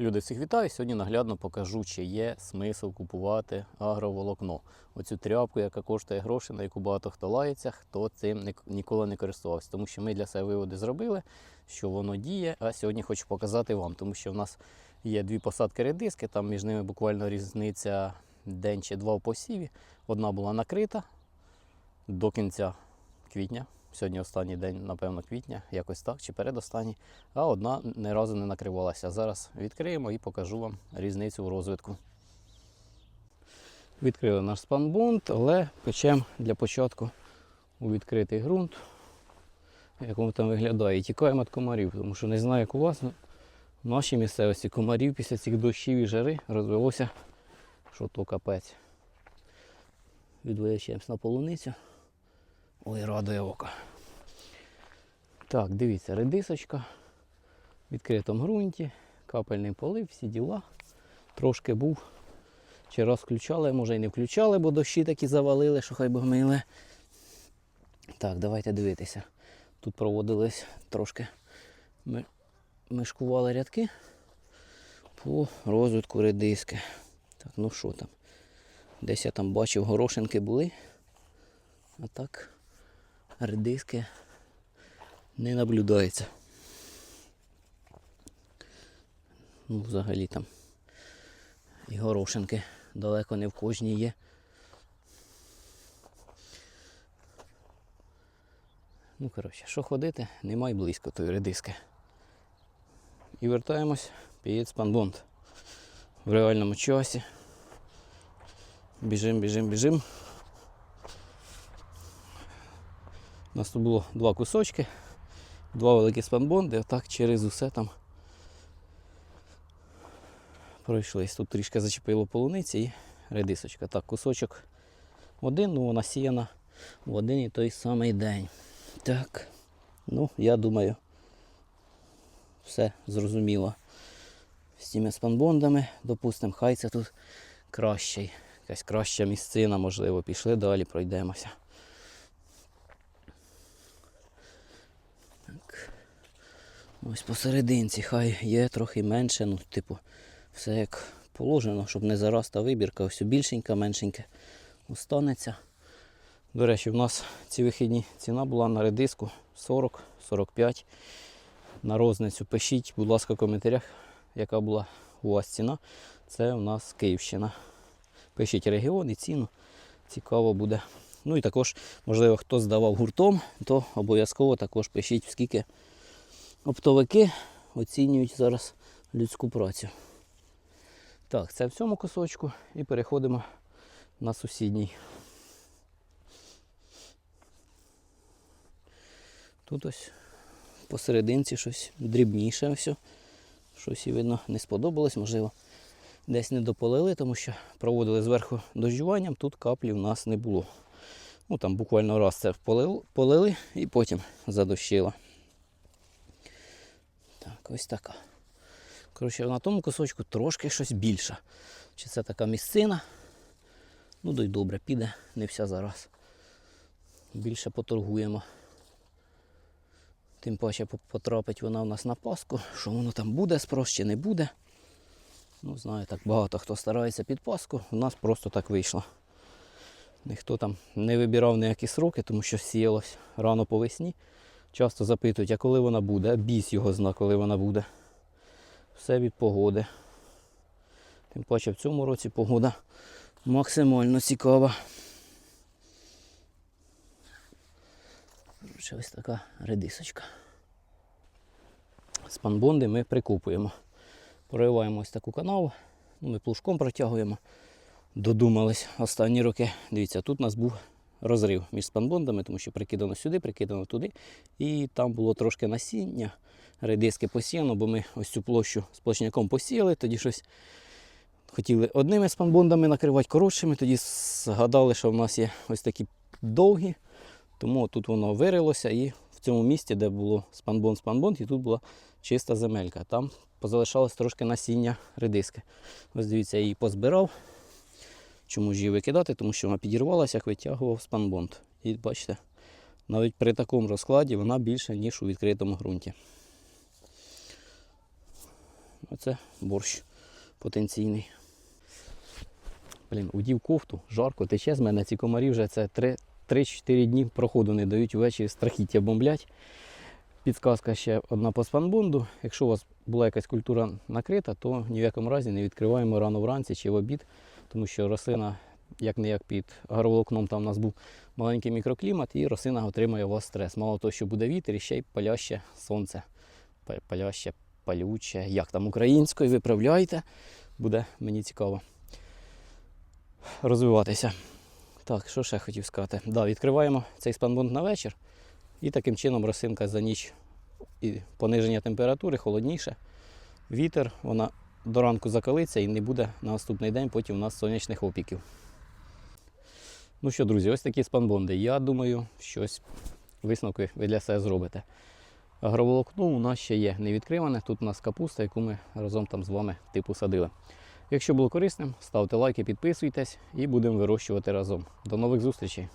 Люди всіх вітаю. Сьогодні наглядно покажу, чи є смисл купувати агроволокно. Оцю тряпку, яка коштує гроші, на яку багато хто лається, хто цим ніколи не користувався. Тому що ми для себе виводи зробили, що воно діє. А сьогодні хочу показати вам, тому що в нас є дві посадки редиски, там між ними буквально різниця день чи два в посіві. Одна була накрита до кінця квітня. Сьогодні останній день, напевно, квітня, якось так, чи передостанній, а одна ні разу не накривалася. Зараз відкриємо і покажу вам різницю в розвитку. Відкрили наш спанбунт, але печемо для початку у відкритий ґрунт, як воно там виглядає. І тікаємо від комарів, тому що не знаю, як у вас, але в нашій місцевості комарів після цих дощів і жари розвелося, що то капець. Відвоячаємось на полуницю. Ой, радує око. Так, дивіться, редисочка в відкритому ґрунті, капельний полив, всі діла. Трошки був. Чи раз включали, може і не включали, бо дощі такі завалили, що хай Бог миле. Так, давайте дивитися. Тут проводились трошки. Ми мишкували рядки по розвитку редиски. Так, ну що там? Десь я там бачив, горошинки були. А так редиски не наблюдається. Ну, взагалі там і горошинки далеко не в кожній є. Ну, коротше, що ходити, немає близько тої редиски. І вертаємось під спанбонд. В реальному часі. Біжим, біжим, біжим. У нас тут було два кусочки, два великі спанбонди, отак через усе там пройшлись. Тут трішки зачепило полуниці і редисочка. Так, кусочок один, ну вона сіяна в один і той самий день. Так, ну, я думаю, все зрозуміло. З цими спанбондами, допустимо, хай це тут кращий, якась краща місцина, можливо, пішли далі, пройдемося. Так. Ось посерединці, хай є трохи менше, ну, типу, все як положено, щоб не зараста вибірка, ось більшенька, меншенька останеться. До речі, в нас ці вихідні ціна була на редиску 40-45 на розницю. Пишіть, будь ласка, в коментарях, яка була у вас ціна. Це у нас Київщина. Пишіть регіон і ціну. Цікаво буде. Ну і також, можливо, хто здавав гуртом, то обов'язково також пишіть, скільки оптовики оцінюють зараз людську працю. Так, це в цьому кусочку і переходимо на сусідній. Тут ось посерединці щось дрібніше все. Щось і видно не сподобалось, можливо, десь не дополили, тому що проводили зверху дощуванням, тут каплі в нас не було. Ну там буквально раз це полили, полили і потім задощило. Так, ось така. Коротше, на тому кусочку трошки щось більше. Чи це така місцина? Ну, то й добре, піде, не вся зараз. Більше поторгуємо. Тим паче потрапить вона у нас на паску. Що воно там буде, спрос чи не буде. Ну, знаю, так багато хто старається під паску, у нас просто так вийшло. Ніхто там не вибирав ніякі сроки, тому що сіялось рано по весні. Часто запитують, а коли вона буде, а біс його зна, коли вона буде. Все від погоди. Тим паче в цьому році погода максимально цікава. Коротше, ось така редисочка. Спанбонди ми прикупуємо. Прориваємо ось таку канаву, ну, ми плужком протягуємо. Додумались останні роки. Дивіться, тут у нас був розрив між спанбондами, тому що прикидано сюди, прикидано туди. І там було трошки насіння, редиски посіяно, бо ми ось цю площу з площняком посіяли, тоді щось хотіли одними спанбондами накривати коротшими, тоді згадали, що в нас є ось такі довгі, тому тут воно вирилося і в цьому місці, де було спанбонд, спанбонд, і тут була чиста земелька. Там позалишалось трошки насіння редиски. Ось дивіться, я її позбирав. Чому ж її викидати? Тому що вона підірвалася, як витягував спанбонд. І бачите, навіть при такому розкладі вона більша, ніж у відкритому ґрунті. Оце борщ потенційний. Блін, удів кофту, жарко, тече з мене. Ці комарі вже це 3-4 дні проходу не дають ввечері страхіття бомблять. Підказка ще одна по спанбонду. Якщо у вас була якась культура накрита, то ні в якому разі не відкриваємо рано вранці чи в обід, тому що рослина, як не як під агроволокном, там у нас був маленький мікроклімат, і рослина отримує у вас стрес. Мало того, що буде вітер, і ще й паляще сонце. Паляще, палюче. Як там українською, виправляйте. Буде мені цікаво розвиватися. Так, що ще хотів сказати? Да, відкриваємо цей спанбонд на вечір. І таким чином росинка за ніч і пониження температури, холодніше. Вітер, вона до ранку закалиться і не буде на наступний день потім у нас сонячних опіків. Ну що, друзі, ось такі спанбонди. Я думаю, щось висновки ви для себе зробите. Агроволокно у нас ще є не відкриване. Тут у нас капуста, яку ми разом там з вами типу садили. Якщо було корисним, ставте лайки, підписуйтесь і будемо вирощувати разом. До нових зустрічей!